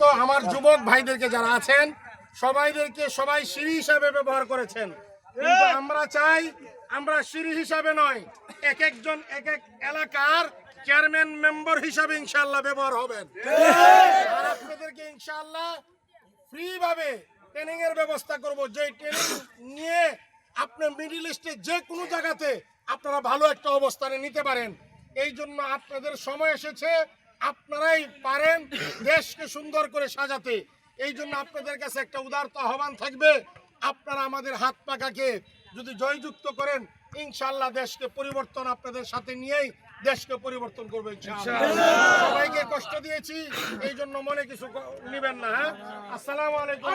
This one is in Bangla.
তো আমার যুবক ভাইদেরকে যারা আছেন সবাইদেরকে সবাই সিঁড়ি হিসাবে ব্যবহার করেছেন। কিন্তু আমরা চাই আমরা সিঁড়ি হিসাবে নয় এক একজন এক এক এলাকার চেয়ারম্যান মেম্বার হিসাবে ইনশাল্লাহ ব্যবহার হবেন। আর আপনাদেরকে ইনশাআল্লাহ ফ্রি ভাবে ট্রেনিং এর ব্যবস্থা করব। যে ট্রেনিং নিয়ে আপনি মিডিল ইস্টে যে কোনো জায়গাতে আপনারা ভালো একটা অবস্থানে নিতে পারেন। এই জন্য আপনাদের সময় এসেছে। আপনারাই পারেন দেশকে সুন্দর করে সাজাতে। এই জন্য আপনাদের কাছে একটা উদারত আহ্বান থাকবে। আপনারা আমাদের হাত পাকাকে যদি জয়যুক্ত করেন ইনশাল্লাহ দেশকে পরিবর্তন আপনাদের সাথে নিয়েই দেশকে পরিবর্তন করবে। সবাইকে কষ্ট দিয়েছি এই জন্য মনে কিছু নিবেন না হ্যাঁ? আসসালামু আলাইকুম।